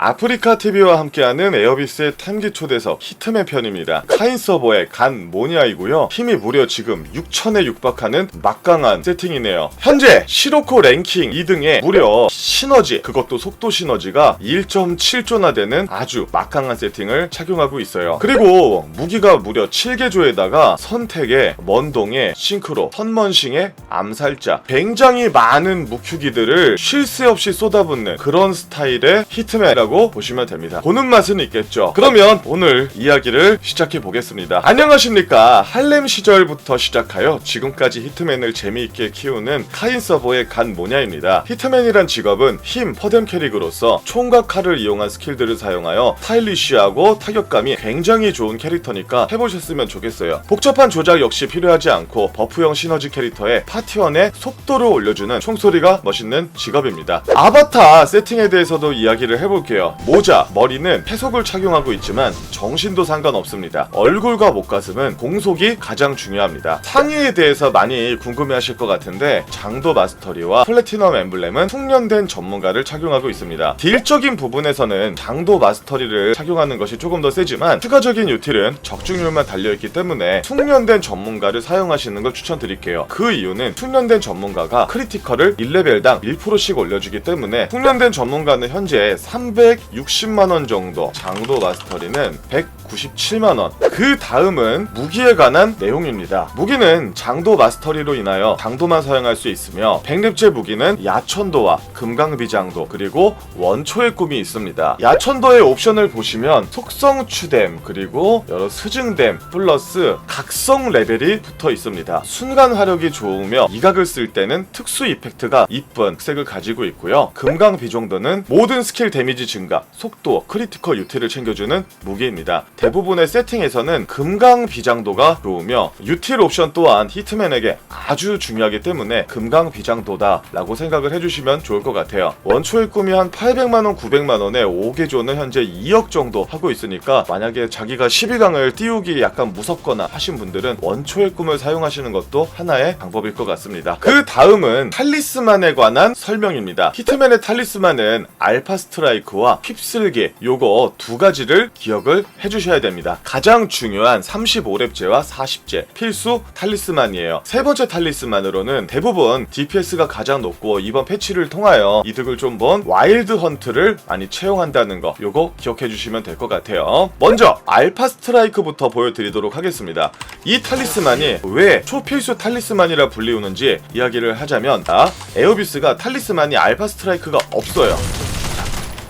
아프리카 TV와 함께하는 에어비스의 탐기 초대석 히트맨 편입니다. 카인 서버의 간 모니아이고요. 힘이 무려 지금 6천에 육박하는 막강한 세팅이네요. 현재 시로코 랭킹 2등에 무려 시너지, 그것도 속도 시너지가 1.7조나 되는 아주 막강한 세팅을 착용하고 있어요. 그리고 무기가 무려 7개조에다가 선택에 먼동에 싱크로, 선먼싱에 암살자 굉장히 많은 무큐기들을 쉴 새 없이 쏟아붓는 그런 스타일의 히트맨이라고 보시면 됩니다. 보는 맛은 있겠죠. 그러면 오늘 이야기를 시작해 보겠습니다. 안녕하십니까. 할렘 시절부터 시작하여 지금까지 히트맨을 재미있게 키우는 카인 서버의 간 모냐입니다. 히트맨이란 직업은 힘, 퍼뎀 캐릭으로서 총과 칼을 이용한 스킬들을 사용하여 스타일리쉬하고 타격감이 굉장히 좋은 캐릭터니까 해보셨으면 좋겠어요. 복잡한 조작 역시 필요하지 않고 버프형 시너지 캐릭터의 파티원의 속도를 올려주는 총소리가 멋있는 직업입니다. 아바타 세팅에 대해서도 이야기를 해볼게요. 모자, 머리는 패속을 착용하고 있지만 정신도 상관없습니다. 얼굴과 목가슴은 공속이 가장 중요합니다. 상의에 대해서 많이 궁금해하실 것 같은데 장도 마스터리와 플래티넘 엠블렘은 숙련된 전문가를 착용하고 있습니다. 딜적인 부분에서는 장도 마스터리를 착용하는 것이 조금 더 세지만 추가적인 유틸은 적중률만 달려있기 때문에 숙련된 전문가를 사용하시는 걸 추천드릴게요. 그 이유는 숙련된 전문가가 크리티컬을 1레벨당 1%씩 올려주기 때문에 숙련된 전문가는 현재 360만원 정도 장도 마스터리는 197만원 그 다음은 무기에 관한 내용입니다. 무기는 장도 마스터리로 인하여 장도만 사용할 수 있으며 백립제 무기는 야천도와 금강비장도 그리고 원초의 꿈이 있습니다. 야천도의 옵션을 보시면 속성 추뎀 그리고 여러 스증뎀 플러스 각성 레벨이 붙어 있습니다. 순간 화력이 좋으며 이각을 쓸 때는 특수 이펙트가 이쁜 색을 가지고 있고요. 금강비정도는 모든 스킬 데미지 증가, 속도, 크리티컬 유틸을 챙겨주는 무기입니다. 대부분의 세팅에서는 금강 비장도가 좋으며 유틸 옵션 또한 히트맨에게 아주 중요하기 때문에 금강 비장도다 라고 생각을 해주시면 좋을 것 같아요. 원초의 꿈이 한 800만원, 900만원에 5개조는 현재 2억 정도 하고 있으니까 만약에 자기가 12강을 띄우기 약간 무섭거나 하신 분들은 원초의 꿈을 사용하시는 것도 하나의 방법일 것 같습니다. 그 다음은 탈리스만에 관한 설명입니다. 히트맨의 탈리스만은 알파 스트라이크 와 휩쓸기 요거 두 가지를 기억을 해주셔야 됩니다. 가장 중요한 35렙제와 40제 필수 탈리스만이에요. 세 번째 탈리스만으로는 대부분 DPS가 가장 높고 이번 패치를 통하여 이득을 좀 본 와일드 헌트를 많이 채용한다는 거 요거 기억해 주시면 될 것 같아요. 먼저 알파 스트라이크부터 보여드리도록 하겠습니다. 이 탈리스만이 왜 초필수 탈리스만이라 불리우는지 이야기를 하자면 아, 에어비스가 탈리스만이 알파 스트라이크가 없어요.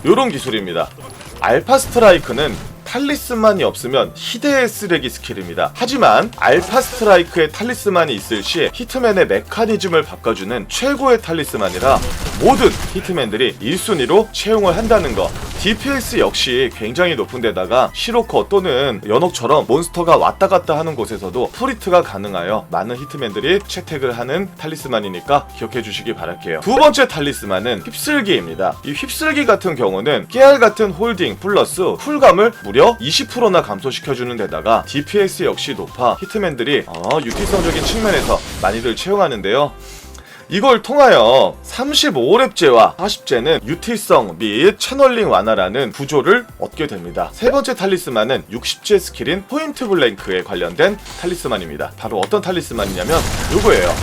요런 기술입니다. 알파 스트라이크는 탈리스만이 없으면 희대의 쓰레기 스킬입니다. 하지만 알파 스트라이크의 탈리스만이 있을 시 히트맨의 메커니즘을 바꿔주는 최고의 탈리스만이라 모든 히트맨들이 1순위로 채용을 한다는 거. DPS 역시 굉장히 높은 데다가 시로커 또는 연옥처럼 몬스터가 왔다 갔다 하는 곳에서도 프리트가 가능하여 많은 히트맨들이 채택을 하는 탈리스만이니까 기억해 주시기 바랄게요. 두 번째 탈리스만은 휩쓸기입니다. 이 휩쓸기 같은 경우는 깨알 같은 홀딩 플러스 쿨감을 무려 20%나 감소시켜주는 데다가 DPS 역시 높아 히트맨들이 어, 유티성적인 측면에서 많이들 채용하는데요. 이걸 통하여 35렙제와 40제는 유틸성 및 채널링 완화라는 구조를 얻게 됩니다. 세 번째 탈리스만은 60제 스킬인 포인트 블랭크에 관련된 탈리스만입니다. 바로 어떤 탈리스만이냐면 요거예요.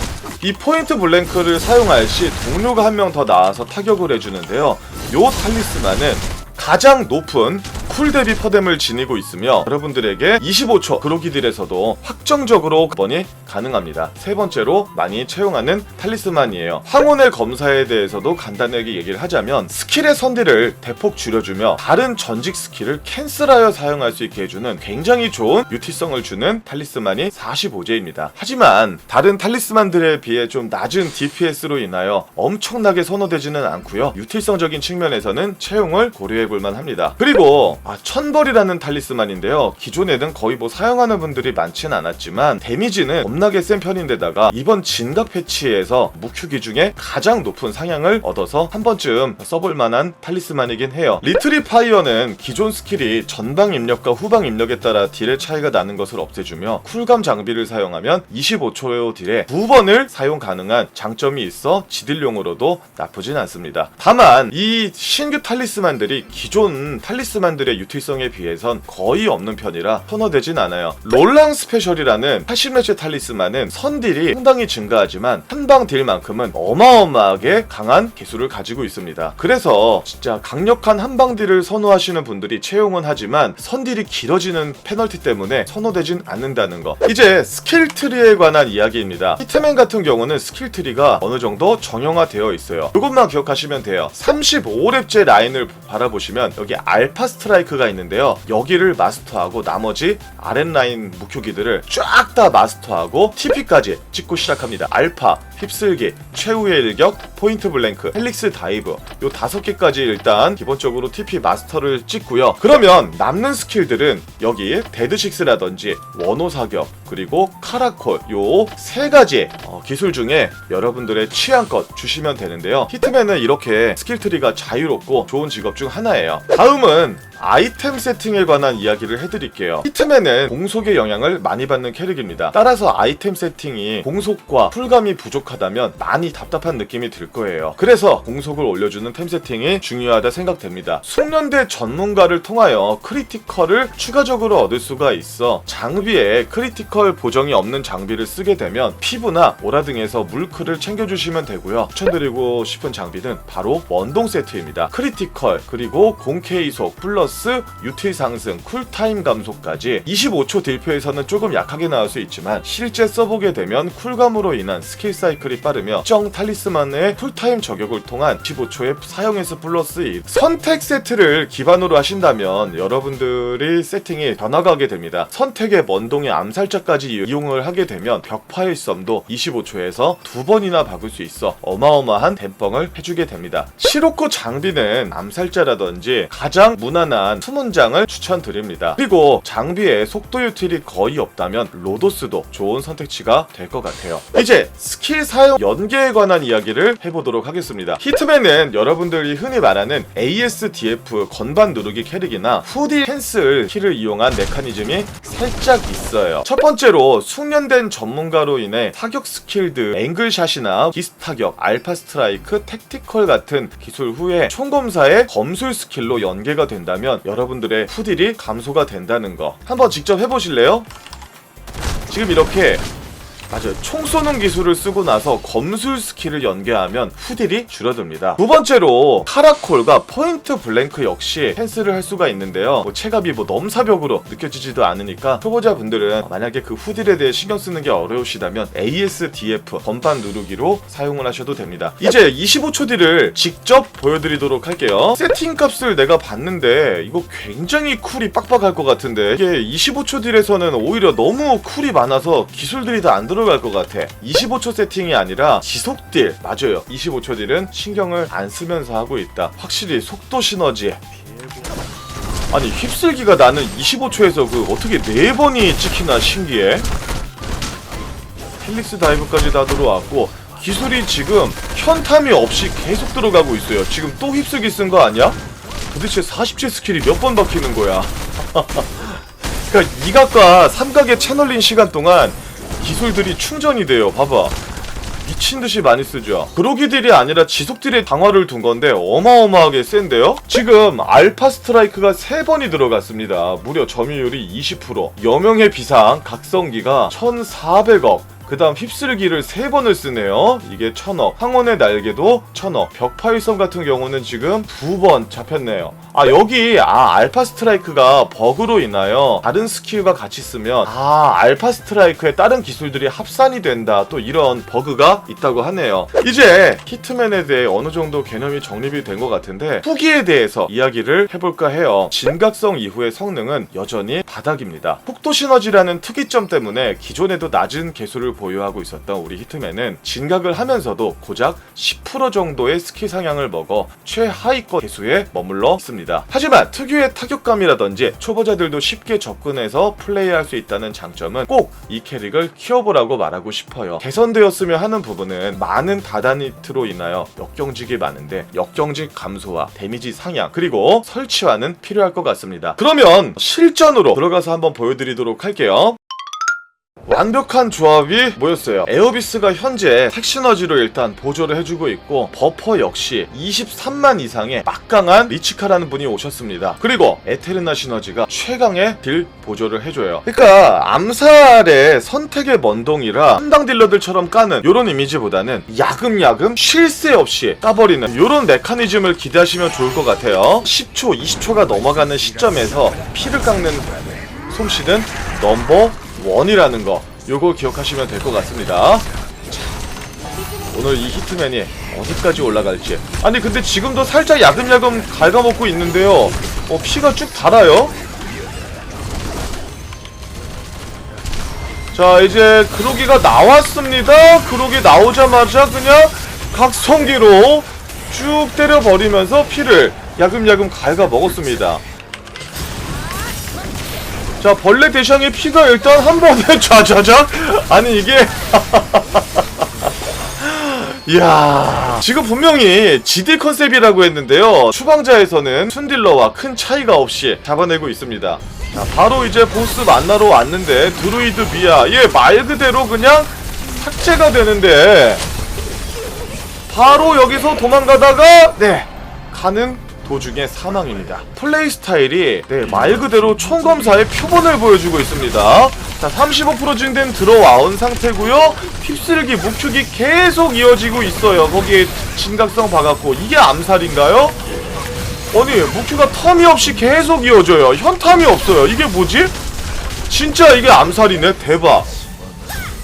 이 포인트 블랭크를 사용할 시 동료가 한 명 더 나와서 타격을 해주는데요. 요 탈리스만은 가장 높은 쿨 대비 퍼뎀을 지니고 있으며 여러분들에게 25초 그로기들에서도 확정적으로 번이 가능합니다. 세 번째로 많이 채용하는 탈리스만이에요. 황혼의 검사에 대해서도 간단하게 얘기를 하자면 스킬의 선딜을 대폭 줄여주며 다른 전직 스킬을 캔슬하여 사용할 수 있게 해주는 굉장히 좋은 유티성을 주는 탈리스만이 45제입니다. 하지만 다른 탈리스만들에 비해 좀 낮은 DPS로 인하여 엄청나게 선호되지는 않고요. 유틸성적인 측면에서는 채용을 고려해 볼 만 합니다. 그리고 아 천벌이라는 탈리스만인데요 기존에는 거의 뭐 사용하는 분들이 많지는 않았지만 데미지는 겁나게 센 편인데다가 이번 진각 패치에서 무큐기 중에 가장 높은 상향을 얻어서 한 번쯤 써볼 만한 탈리스만이긴 해요 리트리 파이어는 기존 스킬이 전방 입력과 후방 입력에 따라 딜의 차이가 나는 것을 없애주며 쿨감 장비를 사용하면 25초의 딜에 두 번을 사용 가능한 장점이 있어 지딜용으로도 나쁘진 않습니다. 다만 이 신규 탈리스만들이 기존 탈리스만들의 유틸성에 비해선 거의 없는 편이라 선호되진 않아요. 롤랑 스페셜이라는 80레체 탈리스만은 선딜이 상당히 증가하지만 한방 딜만큼은 어마어마하게 강한 개수를 가지고 있습니다. 그래서 진짜 강력한 한방 딜을 선호하시는 분들이 채용은 하지만 선딜이 길어지는 페널티 때문에 선호되진 않는다는 거. 이제 스킬 트리에 관한 이야기입니다. 히트맨 같은 경우는 스킬 트리가 어느 정도 정형화되어 있어요. 이것만 기억하시면 돼요. 35렙째 라인을 바라보시 면 여기 알파 스트라이크가 있는데요. 여기를 마스터하고 나머지 아랫 라인 목표기들을 쫙 다 마스터하고 TP까지 찍고 시작합니다. 알파, 휩쓸기, 최후의 일격, 포인트 블랭크, 헬릭스 다이브 요 다섯 개까지 일단 기본적으로 TP 마스터를 찍고요. 그러면 남는 스킬들은 여기 데드식스라든지 원호 사격 그리고 카라콜 요 세 가지 어, 기술 중에 여러분들의 취향껏 주시면 되는데요. 히트맨은 이렇게 스킬 트리가 자유롭고 좋은 직업 중 하나예요. 다음은 아이템 세팅에 관한 이야기를 해드릴게요. 히트맨은 공속의 영향을 많이 받는 캐릭입니다. 따라서 아이템 세팅이 공속과 풀감이 부족하다면 많이 답답한 느낌이 들 거예요. 그래서 공속을 올려주는 템 세팅이 중요하다 생각됩니다. 숙련대 전문가를 통하여 크리티컬을 추가적으로 얻을 수가 있어 장비에 크리티컬 보정이 없는 장비를 쓰게 되면 피부나 오라 등에서 물크를 챙겨주시면 되고요. 추천드리고 싶은 장비는 바로 원동 세트입니다. 크리티컬 그리고 공케이속 플러스 유틸 상승 쿨타임 감소까지 25초 딜표에서는 조금 약하게 나올 수 있지만 실제 써보게 되면 쿨감으로 인한 스킬 사이클이 빠르며 정 탈리스만의 쿨타임 저격을 통한 15초의 사용에서 플러스 1 선택 세트를 기반으로 하신다면 여러분들이 세팅이 변화가게 됩니다. 선택의 원동의 암살자 까지 이용을 하게 되면 벽파의 썸도 25초에서 두 번이나 박을 수 있어 어마어마한 댐뻥을 해주게 됩니다. 시로코 장비는 암살자라든지 가장 무난한 수문장을 추천드립니다. 그리고 장비에 속도 유틸이 거의 없다면 로도스도 좋은 선택지가 될 것 같아요. 이제 스킬 사용 연계에 관한 이야기를 해보도록 하겠습니다. 히트맨은 여러분들이 흔히 말하는 ASDF 건반 누르기 캐릭이나 후디 캔슬 키를 이용한 메커니즘이 살짝 있어요. 첫 번째 로 숙련된 전문가로 인해 타격 스킬드 앵글샷이나 기스 타격, 알파 스트라이크, 택티컬 같은 기술 후에 총검사의 검술 스킬로 연계가 된다면 여러분들의 후딜이 감소가 된다는 거 한번 직접 해보실래요? 지금 이렇게 맞아요. 총 쏘는 기술을 쓰고 나서 검술 스킬을 연계하면 후딜이 줄어듭니다. 두 번째로 카라콜과 포인트 블랭크 역시 캔슬을 할 수가 있는데요. 뭐 체갑이 뭐 넘사벽으로 느껴지지도 않으니까 초보자분들은 만약에 그 후딜에 대해 신경 쓰는 게 어려우시다면 ASDF 건반 누르기로 사용을 하셔도 됩니다. 이제 25초 딜을 직접 보여드리도록 할게요. 세팅 값을 내가 봤는데 이거 굉장히 쿨이 빡빡할 것 같은데 이게 25초 딜에서는 오히려 너무 쿨이 많아서 기술들이 다 안 들어갈 것 같아. 25초 세팅이 아니라 지속 딜 맞아요. 25초 딜은 신경을 안 쓰면서 하고 있다. 확실히 속도 시너지. 아니 휩쓸기가 나는 25초에서 그 어떻게 네 번이 찍히나 신기해. 헬릭스 다이브까지 다 들어왔고 기술이 지금 현탐이 없이 계속 들어가고 있어요. 지금 또 휩쓸기 쓴 거 아니야? 도대체 47 스킬이 몇번 박히는 거야? 그러니까 이각과 삼각의 채널링 시간 동안 기술들이 충전이 돼요. 봐봐. 미친 듯이 많이 쓰죠. 그로기딜이 아니라 지속딜에 강화를 둔 건데 어마어마하게 센데요? 지금 알파 스트라이크가 3번이 들어갔습니다. 무려 점유율이 20%. 여명의 비상 각성기가 1,400억. 그 다음 휩쓸기를 3번을 쓰네요. 이게 1000억. 황혼의 날개도 1000억. 벽파일성 같은 경우는 지금 2번 잡혔네요. 아, 여기, 아, 알파 스트라이크가 버그로 인하여 다른 스킬과 같이 쓰면, 아, 알파 스트라이크의 다른 기술들이 합산이 된다. 또 이런 버그가 있다고 하네요. 이제 히트맨에 대해 어느 정도 개념이 정립이 된 것 같은데, 후기에 대해서 이야기를 해볼까 해요. 진각성 이후의 성능은 여전히 바닥입니다. 폭도 시너지라는 특이점 때문에 기존에도 낮은 개수를 보유하고 있었던 우리 히트맨은 진각을 하면서도 고작 10% 정도의 스킬 상향을 먹어 최하위권 개수에 머물러 있습니다. 하지만 특유의 타격감이라든지 초보자들도 쉽게 접근해서 플레이할 수 있다는 장점은 꼭 이 캐릭을 키워보라고 말하고 싶어요. 개선되었으면 하는 부분은 많은 다다니트로 인하여 역경직이 많은데 역경직 감소와 데미지 상향 그리고 설치와는 필요할 것 같습니다. 그러면 실전으로 들어가서 한번 보여드리도록 할게요. 완벽한 조합이 뭐였어요? 에어비스가 현재 택시너지로 일단 보조를 해주고 있고 버퍼 역시 23만 이상의 막강한 리치카라는 분이 오셨습니다. 그리고 에테르나 시너지가 최강의 딜 보조를 해줘요. 그러니까 암살의 선택의 먼동이라 한당 딜러들처럼 까는 이런 이미지보다는 야금야금 쉴 새 없이 까버리는 이런 메커니즘을 기대하시면 좋을 것 같아요. 10초, 20초가 넘어가는 시점에서 피를 깎는 솜씨는 넘버 원이라는 거 요거 기억하시면 될 것 같습니다. 자, 오늘 이 히트맨이 어디까지 올라갈지. 아니 근데 지금도 살짝 야금야금 갉아먹고 있는데요. 어, 피가 쭉 달아요? 자 이제 그로기가 나왔습니다. 그로기 나오자마자 그냥 각성기로 쭉 때려버리면서 피를 야금야금 갉아먹었습니다 자 벌레 대상의 피가 일단 한 번에 좌좌좌 아니 이게. 이야. 지금 분명히 GD 컨셉이라고 했는데요. 추방자에서는 순딜러와 큰 차이가 없이 잡아내고 있습니다. 자 바로 이제 보스 만나러 왔는데 드루이드 미아. 얘말 그대로 그냥 삭제가 되는데. 바로 여기서 도망가다가 네. 가는 도중에 사망입니다. 플레이 스타일이 네, 말 그대로 총검사의 표본을 보여주고 있습니다. 자, 35% 증된 들어와온 상태고요. 휩쓸기, 묵축이 계속 이어지고 있어요. 거기에 진각성 박았고 이게 암살인가요? 아니, 묵큐가 텀이 없이 계속 이어져요. 현탐이 없어요. 이게 뭐지? 진짜 이게 암살이네. 대박.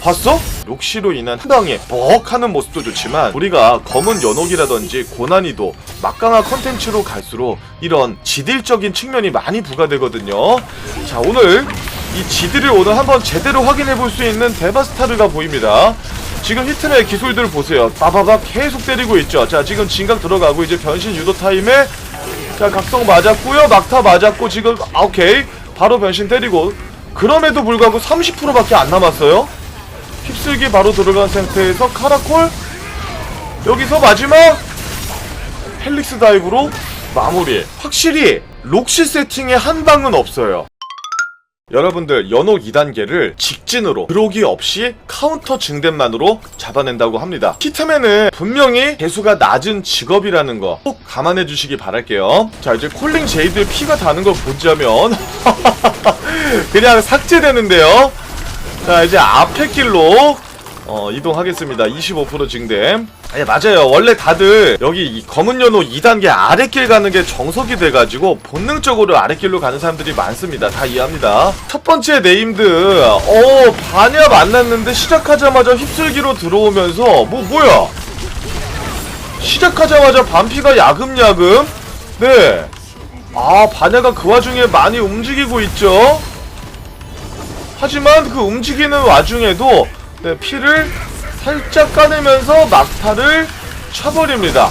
봤어? 욕시로 인한 한방에 뻑하는 모습도 좋지만 우리가 검은 연옥이라든지 고난이도 막강한 컨텐츠로 갈수록 이런 지딜적인 측면이 많이 부과되거든요. 자 오늘 이 지딜을 오늘 한번 제대로 확인해 볼 수 있는 데바스타르가 보입니다. 지금 히트의 기술들 보세요. 빠바박 계속 때리고 있죠. 자 지금 진각 들어가고 이제 변신 유도 타임에 자 각성 맞았고요. 막타 맞았고 지금 아 오케이. 바로 변신 때리고. 그럼에도 불구하고 30%밖에 안 남았어요 휩쓸기 바로 들어간 상태에서 카라콜. 여기서 마지막 헬릭스 다이브로 마무리. 확실히 록시 세팅에 한 방은 없어요. 여러분들 연옥 2단계를 직진으로 그로기 없이 카운터 증대만으로 잡아낸다고 합니다. 히트맨은 분명히 개수가 낮은 직업이라는 거 꼭 감안해 주시기 바랄게요. 자 이제 콜링 제이드 피가 다는 걸 보자면 그냥 삭제되는데요 자 이제 앞에 길로 어, 이동하겠습니다. 25% 증대 아니 맞아요. 원래 다들 여기 이 검은 연호 2단계 아랫길 가는 게 정석이 돼가지고 본능적으로 아랫길로 가는 사람들이 많습니다. 다 이해합니다. 첫 번째 네임드 어 반야 만났는데 시작하자마자 휩쓸기로 들어오면서 뭐 뭐야? 시작하자마자 반피가 야금야금. 네 아 반야가 그 와중에 많이 움직이고 있죠 하지만 그 움직이는 와중에도 네, 피를 살짝 까내면서 막타를 쳐버립니다.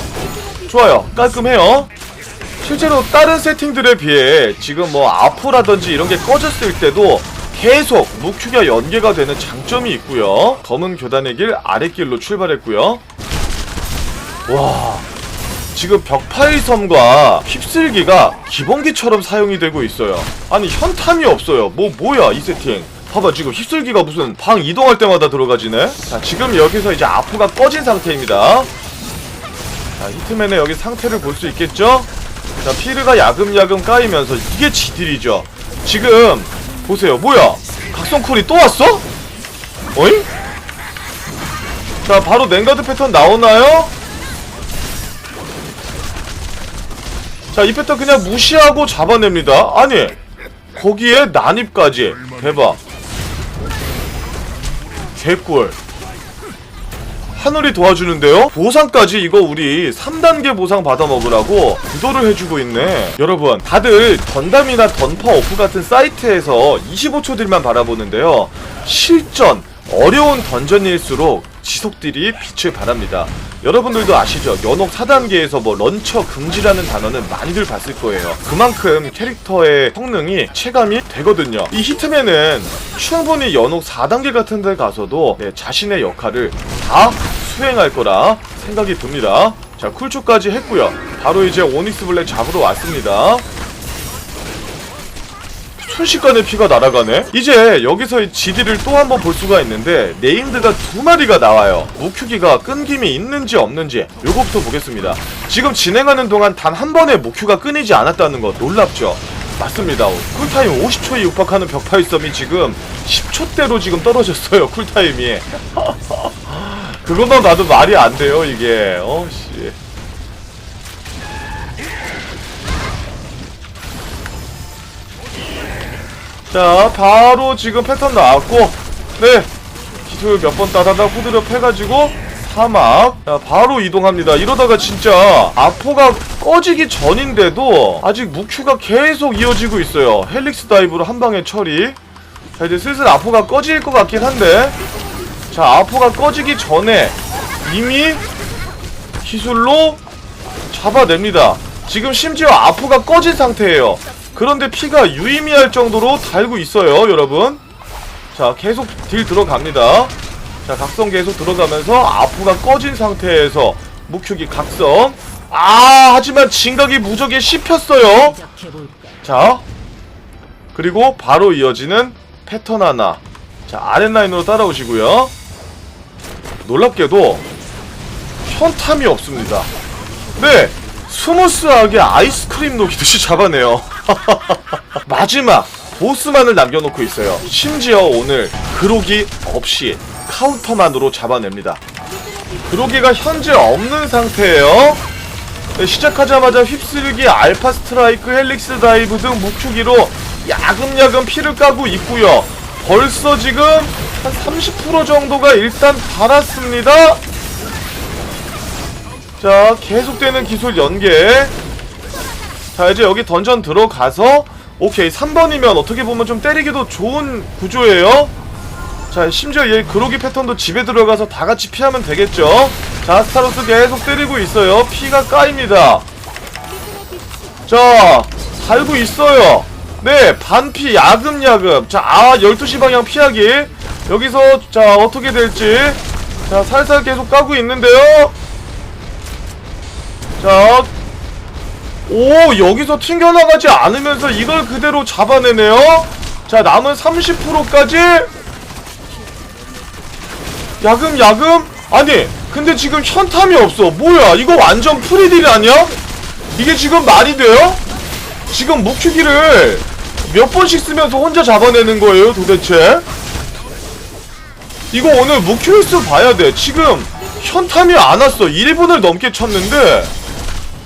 좋아요. 깔끔해요. 실제로 다른 세팅들에 비해 지금 뭐 아프라든지 이런 게 꺼졌을 때도 계속 무큐가 연계가 되는 장점이 있고요. 검은 교단의 길 아랫길로 출발했고요. 와 지금 벽파의 섬과 휩쓸기가 기본기처럼 사용이 되고 있어요. 아니 현탐이 없어요. 뭐 뭐야 이 세팅. 봐봐 지금 휩쓸기가 무슨 방 이동할 때마다 들어가지네? 자 지금 여기서 이제 아프가 꺼진 상태입니다. 자 히트맨의 여기 상태를 볼 수 있겠죠? 자 피르가 야금야금 까이면서 이게 지딜이죠. 지금 보세요. 뭐야? 각성쿨이 또 왔어? 어잉? 자 바로 냉가드 패턴 나오나요? 자 이 패턴 그냥 무시하고 잡아냅니다. 아니 거기에 난입까지. 대박 개꿀. 하늘이 도와주는데요? 보상까지 이거 우리 3단계 보상 받아 먹으라고 구도를 해주고 있네. 여러분 다들 던담이나 던파 오프 같은 사이트에서 25초 딜만 바라보는데요. 실전 어려운 던전일수록 지속딜이 빛을 발합니다. 여러분들도 아시죠? 연옥 4단계에서 뭐 런처 금지라는 단어는 많이들 봤을 거예요. 그만큼 캐릭터의 성능이 체감이 되거든요. 이 히트맨은 충분히 연옥 4단계 같은 데 가서도 네, 자신의 역할을 다 수행할 거라 생각이 듭니다. 자, 쿨초까지 했고요. 바로 이제 오닉스 블랙 잡으러 왔습니다. 순식간에 피가 날아가네? 이제 여기서 이 GD를 또 한번 볼 수가 있는데 네임드가 두 마리가 나와요. 무큐기가 끊김이 있는지 없는지 요거부터 보겠습니다. 지금 진행하는 동안 단 한 번의 무큐가 끊이지 않았다는 거 놀랍죠? 맞습니다. 쿨타임 50초에 육박하는 벽파일섬이 지금 10초대로 지금 떨어졌어요 쿨타임이. 그것만 봐도 말이 안 돼요 이게. 어 자, 바로 지금 패턴 나왔고, 네. 기술 몇 번 따다다 후드려 패가지고, 사막. 자, 바로 이동합니다. 이러다가 진짜, 아포가 꺼지기 전인데도, 아직 무큐가 계속 이어지고 있어요. 헬릭스 다이브로 한 방에 처리. 자, 이제 슬슬 아포가 꺼질 것 같긴 한데, 자, 아포가 꺼지기 전에, 이미, 기술로 잡아냅니다. 지금 심지어 아포가 꺼진 상태예요. 그런데 피가 유의미할 정도로 달고 있어요, 여러분. 자, 계속 딜 들어갑니다. 자, 각성 계속 들어가면서 아포가 꺼진 상태에서 묵휴기 각성. 아, 하지만 진각이 무적에 씹혔어요. 자, 그리고 바로 이어지는 패턴 하나. 자, 아랫라인으로 따라오시고요. 놀랍게도 현탐이 없습니다. 네, 스무스하게 아이스크림 녹이듯이 잡아내요. 마지막 보스만을 남겨놓고 있어요. 심지어 오늘 그로기 없이 카운터만으로 잡아냅니다. 그로기가 현재 없는 상태예요. 네, 시작하자마자 휩쓸기 알파 스트라이크 헬릭스 다이브 등 무큐기로 야금야금 피를 까고 있고요. 벌써 지금 한 30% 정도가 일단 달았습니다. 자, 계속되는 기술 연계. 자, 이제 여기 던전 들어가서 오케이 3번이면 어떻게 보면 좀 때리기도 좋은 구조예요. 자, 심지어 얘 그로기 패턴도 집에 들어가서 다 같이 피하면 되겠죠. 자, 스타로스 계속 때리고 있어요. 피가 까입니다. 자, 달고 있어요. 네, 반피 야금야금. 자, 아, 12시 방향 피하기. 여기서 자, 어떻게 될지. 자, 살살 계속 까고 있는데요. 자, 오 여기서 튕겨나가지 않으면서 이걸 그대로 잡아내네요. 자 남은 30%까지. 야금야금. 아니 근데 지금 현탐이 없어. 뭐야 이거 완전 프리딜 아니야? 이게 지금 말이 돼요? 지금 무큐기를 몇 번씩 쓰면서 혼자 잡아내는 거예요 도대체? 이거 오늘 무큐일수 봐야 돼. 지금 현탐이 안 왔어. 1분을 넘게 쳤는데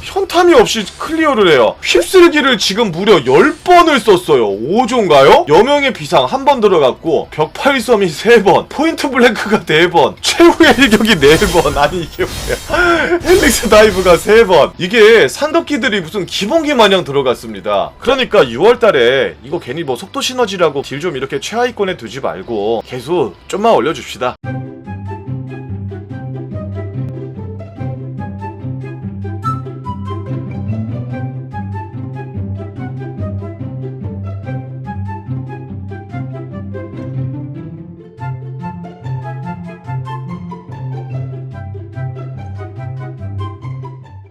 현탐이 없이 클리어를 해요. 휩쓸기를 지금 무려 10번을 썼어요. 5조인가요? 여명의 비상 한 번 들어갔고 벽파일섬이 3번 포인트 블랭크가 4번 최후의 일격이 4번 아니 이게 뭐야 헬릭스 다이브가 3번 이게 산덕기들이 무슨 기본기 마냥 들어갔습니다. 그러니까 6월달에 이거 괜히 뭐 속도 시너지라고 딜 좀 이렇게 최하위권에 두지 말고 계속 좀만 올려줍시다.